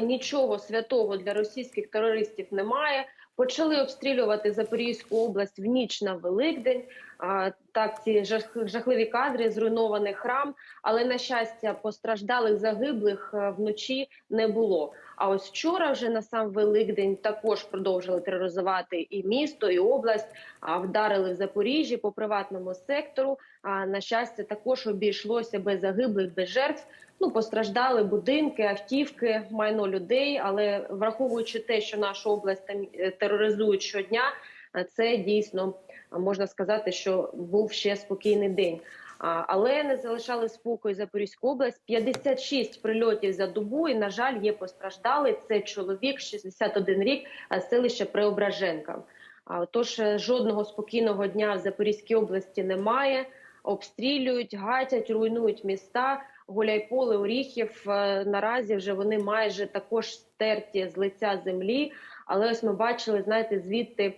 Нічого святого для російських терористів немає. Почали обстрілювати Запорізьку область в ніч на Великдень. А, так, ці жах, жахливі кадри, зруйнований храм. Але на щастя, постраждалих загиблих е, вночі не було. А ось вчора, вже на сам Великдень, також продовжили тероризувати і місто, і область. А вдарили в Запоріжжі по приватному сектору. А на щастя, також обійшлося без загиблих, без жертв. Ну, постраждали будинки, автівки, майно людей. Але враховуючи те, що нашу область е, тероризують щодня, е, це дійсно можна сказати, що був ще спокійний день. Але не залишали спокою Запорізьку область. 56 прильотів за добу. І на жаль, є постраждалий. Це чоловік, 61 рік, е, селище Преображенка. Тож жодного спокійного дня в Запорізькій області немає. Обстрілюють, гатять, руйнують міста. Гуляйполе, Оріхів е, наразі вже вони майже також стерті з лиця землі. Але ось ми бачили, знаєте, звідти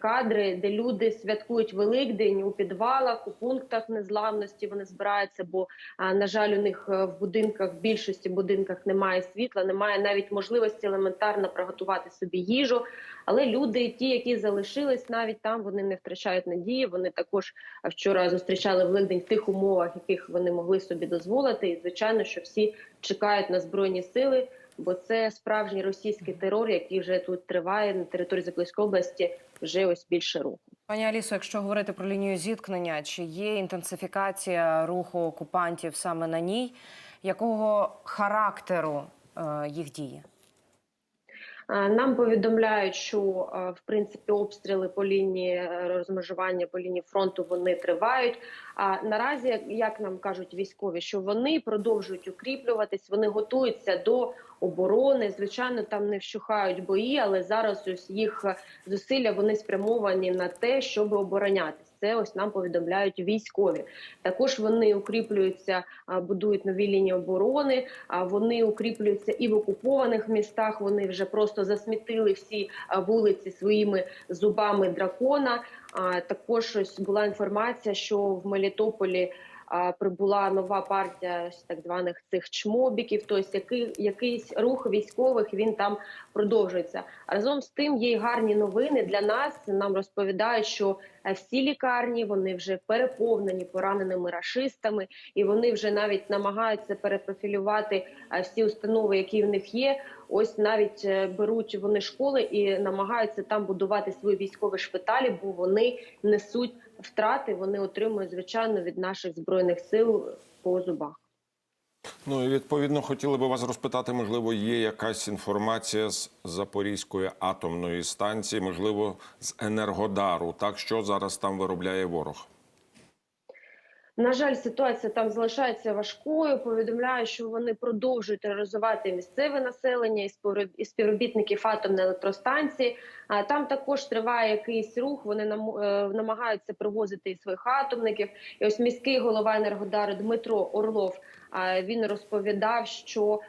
кадри, де люди святкують Великдень у підвалах, у пунктах незламності. Вони збираються, бо на жаль, у них е, в будинках в більшості будинках немає світла, немає навіть можливості елементарно приготувати собі їжу. Але люди, ті, які залишились навіть там, вони не втрачають надії. Вони також вчора зустрічали Великдень в тих умовах, яких вони могли собі дозволити. І звичайно, що всі чекають на збройні сили. Бо це справжній російський терор, який вже тут триває на території Запорізької області вже ось більше року. Пані Алісо, якщо говорити про лінію зіткнення, чи є інтенсифікація руху окупантів саме на ній? Якого характеру е, їх дії? Е, Нам повідомляють, що е, в принципі обстріли по лінії е, розмежування по лінії фронту вони тривають. А наразі, як- нам кажуть військові, що вони продовжують укріплюватись, вони готуються до оборони. Звичайно, там не вщухають бої, але зараз ось їх зусилля вони спрямовані на те, щоб оборонятися. Це ось нам повідомляють військові. Також вони укріплюються, будують нові лінії оборони. Вони укріплюються і в окупованих містах. Вони вже просто засмітили всі вулиці своїми зубами дракона. Також ось була інформація, що в Мелітополі. Прибула нова партія так званих цих чмобіків, тобто який, якийсь рух військових він там продовжується. Разом з тим є й гарні новини для нас. Нам розповідають, що всі лікарні вони вже переповнені пораненими рашистами, і вони вже навіть намагаються перепрофілювати всі установи, які в них є. Ось навіть е, беруть вони школи і намагаються там будувати свої військові шпиталі, бо вони несуть втрати. Вони отримують звичайно від наших збройних сил по зубах. Ну і відповідно хотіли би вас розпитати, можливо, є якась інформація з Запорізької атомної станції, можливо, з Енергодару. Так що зараз там виробляє ворог? На жаль, ситуація там залишається важкою. Повідомляю, що вони продовжують тероризувати місцеве населення і співроб- і співробітників атомної електростанції. А там також триває якийсь рух. Вони е, намагаються привозити і своїх атомників. І ось міський голова Енергодару Дмитро Орлов. Він розповідав, що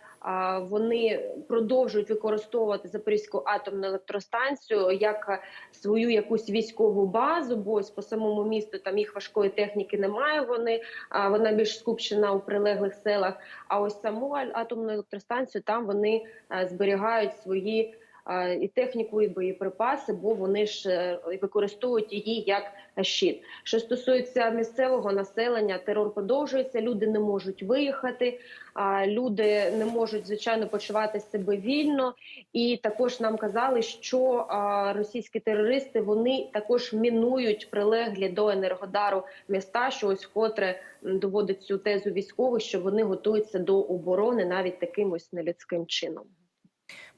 вони продовжують використовувати Запорізьку атомну електростанцію як свою якусь військову базу, бо по самому місту там їх важкої техніки немає. Вони вона більш скупчена у прилеглих селах. А ось саму атомну електростанцію там вони зберігають свої. І техніку, і боєприпаси, бо вони ж е, використовують її як щит. Що стосується місцевого населення, терор продовжується. Люди не можуть виїхати, люди не можуть звичайно почувати себе вільно. І також нам казали, що російські терористи вони також мінують прилеглі до енергодару міста. Що ось вкотре доводить цю тезу військових, що вони готуються до оборони навіть таким ось нелюдським чином.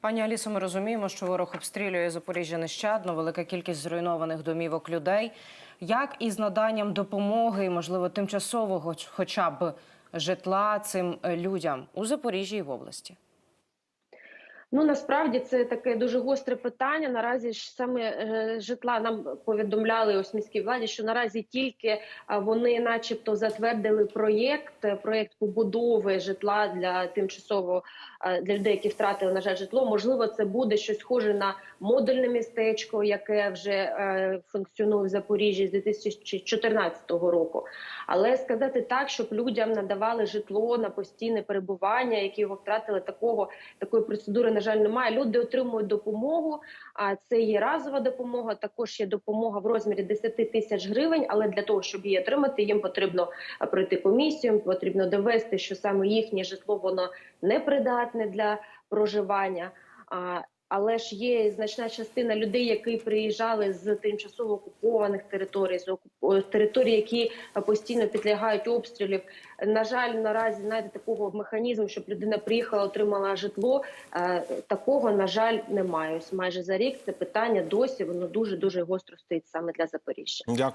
Пані Алісо, ми розуміємо, що ворог обстрілює Запоріжжя нещадно, велика кількість зруйнованих домівок людей. Як із наданням допомоги, можливо, тимчасового хоча б житла цим людям у Запоріжжі і в області? Ну насправді це таке дуже гостре питання. Наразі ж саме е, житла нам повідомляли ось міській владі, що наразі тільки вони, начебто, затвердили проєкт, е, проєкт побудови житла для тимчасово е, для людей, які втратили на жаль житло. Можливо, це буде щось схоже на модульне містечко, яке вже е, функціонує в Запоріжжі з 2014 року. Але сказати так, щоб людям надавали житло на постійне перебування, які його втратили, такого такої процедури на жаль немає. Люди отримують допомогу. А це є разова допомога. Також є допомога в розмірі 10 тисяч гривень. Але для того, щоб її отримати, їм потрібно пройти комісію. Потрібно довести, що саме їхнє житло воно непридатне для проживання. Але ж є значна частина людей, які приїжджали з тимчасово окупованих територій, з територій, які постійно підлягають обстрілів. На жаль, наразі знаєте, такого механізму, щоб людина приїхала, отримала житло. е, Такого на жаль немає. Ось майже за рік це питання досі воно дуже дуже гостро стоїть саме для Запоріжжя. Дякую.